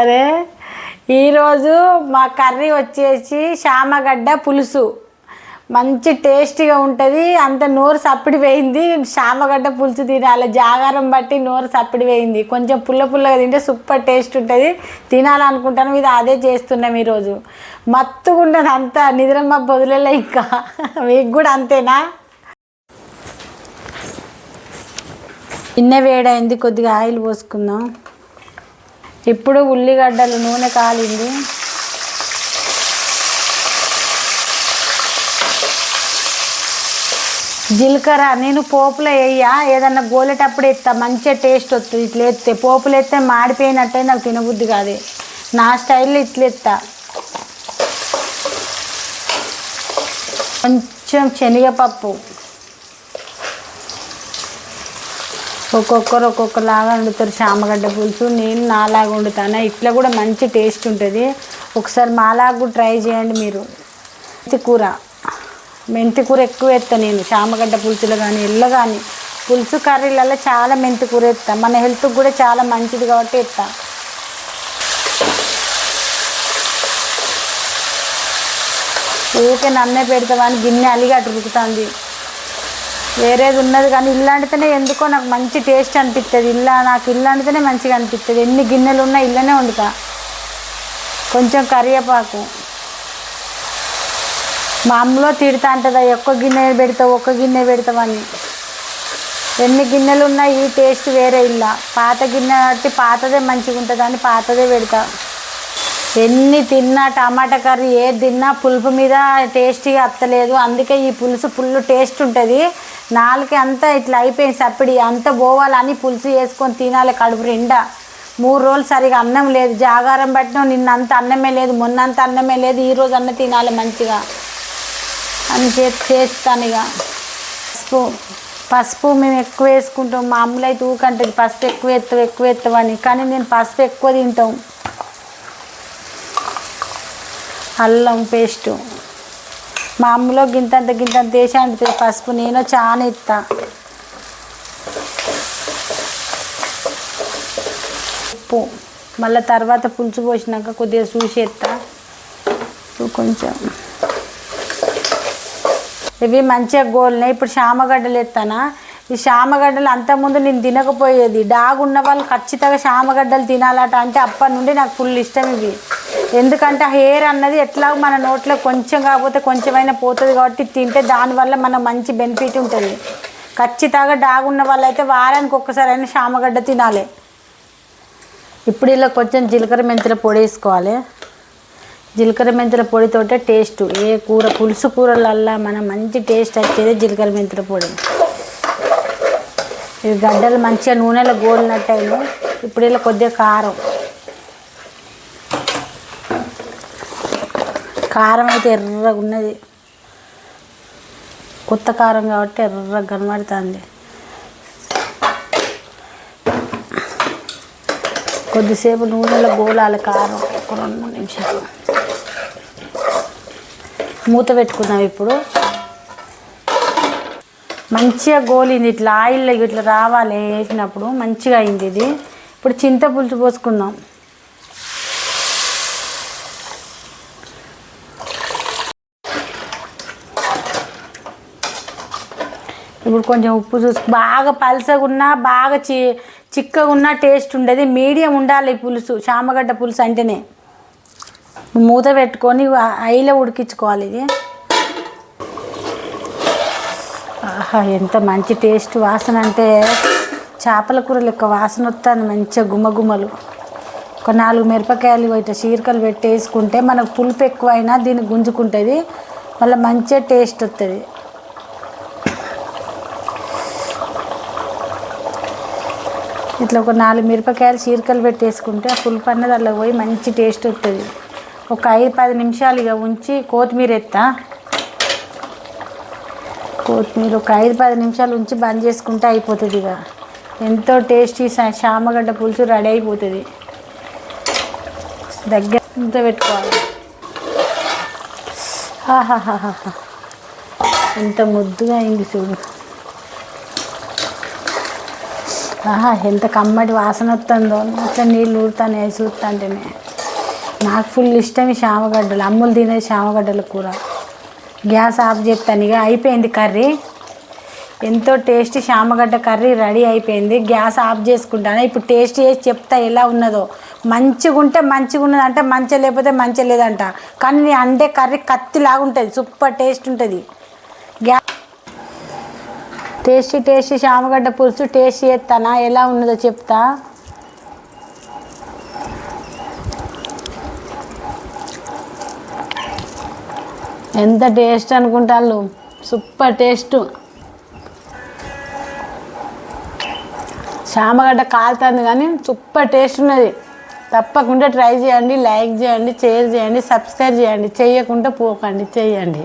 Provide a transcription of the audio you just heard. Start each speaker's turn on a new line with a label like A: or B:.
A: సరే ఈరోజు మా కర్రీ వచ్చేసి శామగడ్డ పులుసు. మంచి టేస్టీగా ఉంటుంది. అంత నోరు సప్పిడి వేయింది శామగడ్డ పులుసు తినాలి. జాగారం బట్టి నోరు సప్పిడి వేయింది కొంచెం పుల్ల పుల్లగా తింటే సూపర్ టేస్ట్ ఉంటుంది. తినాలనుకుంటాను. ఇది అదే చేస్తున్నాం ఈరోజు. మత్తుగా అంతా. నిద్రమ్మ బొదులలో ఇంకా. మీకు కూడా అంతేనా? చిన్న వేడైంది. కొద్దిగా ఆయిల్ పోసుకుందాం. ఇప్పుడు ఉల్లిగడ్డలు నూనె కాలింది. జీలకర్ర నేను పోపులో వేయ ఏదన్నా గోలేటప్పుడు ఎత్తా మంచిగా టేస్ట్ వస్తుంది. ఇట్లా ఎత్తే పోపులు ఎత్తే మాడిపోయినట్టే నాకు తినబుద్ధి కాదు. నా స్టైల్లో ఇట్లా ఎత్తా కొంచెం శనగపప్పు. ఒక్కొక్కరు ఒక్కొక్కలాగా వండుతారు చామగడ్డ పులుసు. నేను నాలాగా వండుతాను? ఇట్లా కూడా మంచి టేస్ట్ ఉంటుంది. ఒకసారి మాలాగా కూడా ట్రై చేయండి మీరు. మెంతి కూర. మెంతి కూర ఎక్కువ వేస్తాను నేను. చామగడ్డ పులుసులో కానీ ఇల్లు కానీ పులుసు కర్రీలలో చాలా మెంతి కూర వేస్తాను మన హెల్త్కి కూడా చాలా మంచిది కాబట్టి వేస్తా. ఊరికే నన్నే పెడతామని గిన్నె అలిగి అటు ఉరుకుతుంది. వేరేది ఉన్నది కానీ ఇల్లు వండితేనే ఎందుకో నాకు మంచి టేస్ట్ అనిపిస్తుంది ఇల్లు నాకు ఇల్లు వండితేనే మంచిగా అనిపిస్తుంది ఎన్ని గిన్నెలు ఉన్నా ఇల్లనే వండుతా. కొంచెం కరివేపాకు. మా అమ్మలో తిడతా అంటదా ఒక్క గిన్నె పెడతావు ఒక్క గిన్నె పెడతావని ఎన్ని గిన్నెలు ఉన్నా ఈ టేస్ట్ వేరే ఇల్ల. పాత గిన్నె కాబట్టి పాతదే మంచిగా ఉంటుందని పాతదే పెడతా. ఎన్ని తిన్నా టమాటా కర్రీ ఏది తిన్నా పులుపు మీద టేస్టీగా అత్తలేదు. అందుకే ఈ పులుసు పుల్లు టేస్ట్ ఉంటుంది. నాలుకే అంతా ఇట్లా అయిపోయింది సప్పిడి. అంత పోవాలని పులుసు వేసుకొని తినాలి కడుపు నిండా. మూడు రోజులు సరిగా అన్నం లేదు. జాగారం పట్టిన నిన్నంత అన్నమే లేదు. మొన్నంత అన్నమే లేదు. ఈ రోజు అన్న తినాలి మంచిగా. అని చేసి చేస్తాను ఇక. పసుపు పసుపు మేము ఎక్కువ వేసుకుంటాం. మా అమ్మలు అయితే ఊకంటది పసుపు ఎక్కువ ఎత్తు ఎక్కువ ఎత్తవని కానీ నేను పసుపు ఎక్కువ తింటాం. అల్లం పేస్టు. మా అమ్మలో గింతంత గింతంత వేసి అంటుంది పసుపు. నేను చాలా ఇస్తా ఉప్పు. మళ్ళీ తర్వాత పులుసు పోసినాక కొద్దిగా చూసి ఎత్తా. కొంచెం. ఇవి మంచిగా గోలినాయి. ఇప్పుడు శామగడ్డలు ఎత్తానా? ఈ శామగడ్డలు అంతకుముందు నేను తినకపోయేది. డాగ్ ఉన్న వాళ్ళు ఖచ్చితంగా శామగడ్డలు తినాలట అంటే అప్పటి నుండి నాకు ఫుల్ ఇష్టం ఇవి. ఎందుకంటే హెయిర్ అన్నది ఎట్లా మన నోట్లో కొంచెం కాకపోతే కొంచెమైనా పోతుంది కాబట్టి తింటే దానివల్ల మనం మంచి బెనిఫిట్ ఉంటుంది. ఖచ్చితంగా డాగ్ ఉన్న వాళ్ళు అయితే వారానికి ఒక్కసారి అయినా శామగడ్డ తినాలి. ఇప్పుడు ఇలా కొంచెం జీలకర్ర మెంతుల పొడి వేసుకోవాలి. జీలకర్ర మెంతుల పొడితోటే టేస్ట్ ఏ కూర పులుసు కూరలల్లా మన మంచి టేస్ట్ వచ్చేది జీలకర్ర మెంతుల పొడి. ఇవి గడ్డలు మంచిగా నూనెలో గోలినట్టయినా ఇప్పుడు ఇలా కొద్దిగా కారం. కారం అయితే ఎర్రగా ఉన్నది. కొత్త కారం కాబట్టి ఎర్రగా కనబడుతుంది. కొద్దిసేపు నూనెలో గోలాలి కారం. ఒక రెండు మూడు నిమిషాలు. మూత పెట్టుకుందాం ఇప్పుడు. మంచిగా గోలింది. ఇట్లా ఆయిల్లో ఇట్లా రావాలి వేసినప్పుడు మంచిగా అయింది ఇది. ఇప్పుడు చింతపులుసు పోసుకుందాం. ఇప్పుడు కొంచెం ఉప్పు చూసి బాగా పలసగా ఉన్నా బాగా చి చిక్కగా ఉన్నా టేస్ట్ ఉండేది. మీడియం ఉండాలి పులుసు చామగడ్డ పులుసు అంటేనే. మూత పెట్టుకొని ఐలో ఉడికించుకోవాలి ఇది. ఆహా ఎంత మంచి టేస్ట్. వాసన అంటే చేపల కూర లెక్క వాసన వస్తుంది మంచిగా గుమ్మగుమ్మలు ఒక నాలుగు మిరపకాయలు ఇట్లా చీరకలు పెట్టి వేసుకుంటే మనకు పులుపు ఎక్కువైనా దీన్ని గుంజుకుంటుంది. మళ్ళీ మంచిగా టేస్ట్ వస్తుంది ఇట్లా ఒక నాలుగు మిరపకాయలు చీరకలు పెట్టేసుకుంటే ఆ పులుపు అన్నది అలా పోయి మంచి టేస్ట్ వస్తుంది ఒక ఐదు పది నిమిషాలు ఇక ఉంచి కొత్తిమీర ఎత్తా. కొత్తిమీర ఒక ఐదు పది నిమిషాలు ఉంచి బంద్ చేసుకుంటే అయిపోతుంది ఇక ఎంతో టేస్టీ చామగడ్డ పులుసు రెడీ అయిపోతుంది. దగ్గర ఇంత పెట్టుకోవాలి. ఆహాహాహా ఎంత ముద్దుగా అయింది చూడు. ఆహా ఎంత కమ్మటి వాసన వస్తుందో. ఇట్లా నీళ్ళు ఊరుతానే చూస్తుంటేనే. నాకు ఫుల్ ఇష్టం ఈ శామగడ్డలు అమ్ములు తినే శామగడ్డల కూర. గ్యాస్ ఆఫ్ చెప్తాను ఇక అయిపోయింది కర్రీ. ఎంతో టేస్టీ శామగడ్డ కర్రీ రెడీ అయిపోయింది. గ్యాస్ ఆఫ్ చేసుకుంటాను. ఇప్పుడు టేస్ట్ చేసి చెప్తా ఎలా ఉన్నదో. మంచిగా ఉంటే మంచిగా ఉన్నది అంటే మంచిగా లేకపోతే మంచిగా లేదంట. కానీ అంటే కర్రీ కత్తిలాగా ఉంటుంది. సూపర్ టేస్ట్ ఉంటుంది. గ్యాస్ టేస్టీ టేస్టీ శామగడ్డ పులుసు టేస్ట్ చేస్తానా? ఎలా ఉన్నదో చెప్తా. ఎంత టేస్ట్ అనుకుంటాళ్ళు. Super taste. శామగడ్డ కాలుతుంది కానీ సూపర్ టేస్ట్ ఉన్నది. తప్పకుండా ట్రై చేయండి లైక్ చేయండి షేర్ చేయండి సబ్స్క్రైబ్ చేయండి. చేయకుండా పోకండి చేయండి